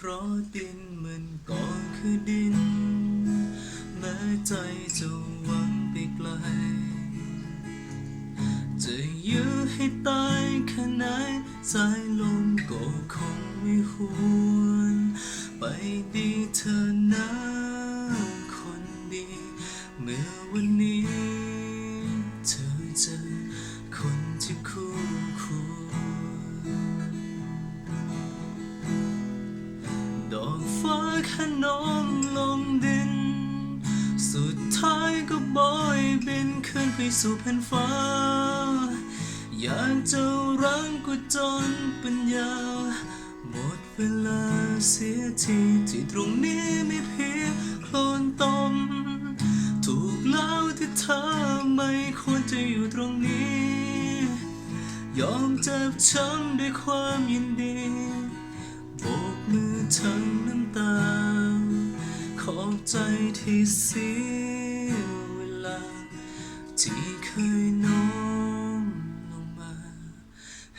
เพราะดินมันก็คือดิน แม้ใจจะหวังไปไกล จะยื้อให้ตายแค่ไหนสายลมก็คงไม่หวน ไปดีเธอนะ ฟ้าขนองลงดิน สุดท้ายก็บอยบินขึ้นไปสู่แผ่นฟ้า อยากจะรังก็จนปัญญา หมดเวลาเสียทีที่ตรงนี้ไม่เพียงโคลนตม ถูกแล้วที่เธอไม่ควรจะอยู่ตรงนี้ ยอมเจ็บช้ำด้วยความยินดีโบก มือทั้งน้ำตา ขอบใจที่เสียเวลา ที่เคยน้อมลงมา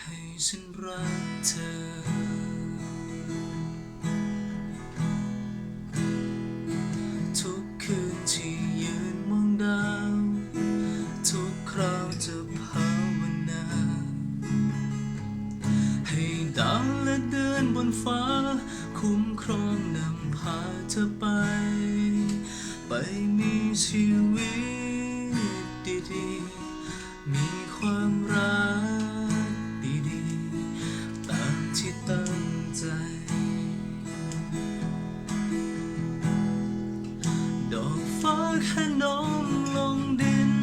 ให้ฉันรักเธอทุกคืนที่ยืนมองดาว ทุกคราวจะภาวนา ให้ดาวและเดิ นบนฟ้า คุ้มครองนำพาเธอไป ไปมีชีวิตดีๆ มีความรักดีๆ ตามที่ตั้งใจ ดอกฟ้าแค่น้อมลงดิน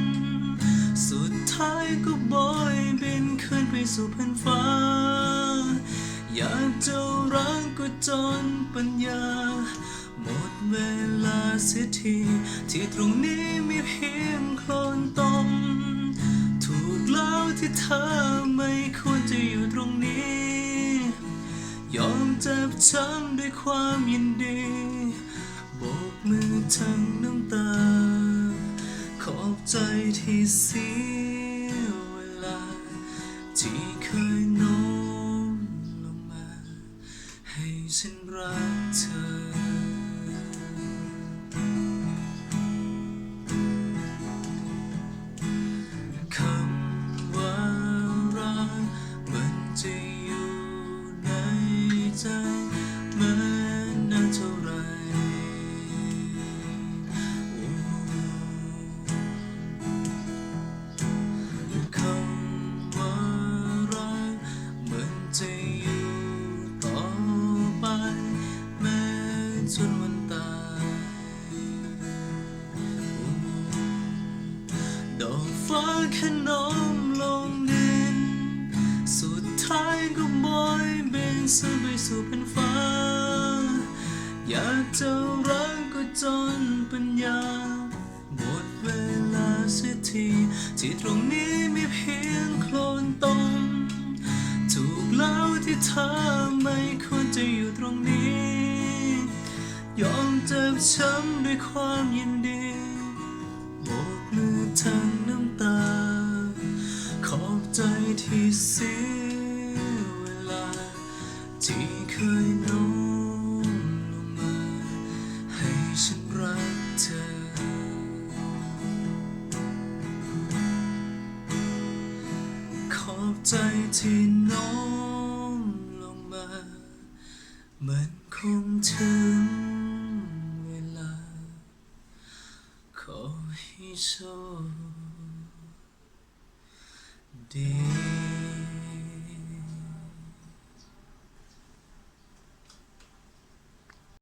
สุดท้ายก็บอยบินขึ้นไปสู่แผ่นฟ้า อยากจะรักก็จนปัญญา หมดเวลาเสียทีที่ตรงนี้มีเพียงโคลนตม ถูกแล้วที่เธอไม่ควรจะอยู่ตรงนี้ ยอมเจ็บช้ำด้วยความยินดีโบกมือทั้งน้ำตา ขอบใจที่เสีย ฟ้าแค่น้อมลงดิน สุดท้ายก็บอยเบนซึ่งไปสู่แผ่นฟ้า อยากจะรักก็จนปัญญา หมดเวลาเสียทีที่ตรงนี้มีเพียงโคลนตมถูกแล้วที่เธอไม่ควรจะอยู่ตรงนี้ ยอมเจ็บช้ำด้วยความยินดี ใจที่เสียเวลา ที่เคยโน้มลงมา ให้ฉันรักเธอ ขอบใจที่โน้มลงมา มันคงถึงเวลา ขอให้โชค dear.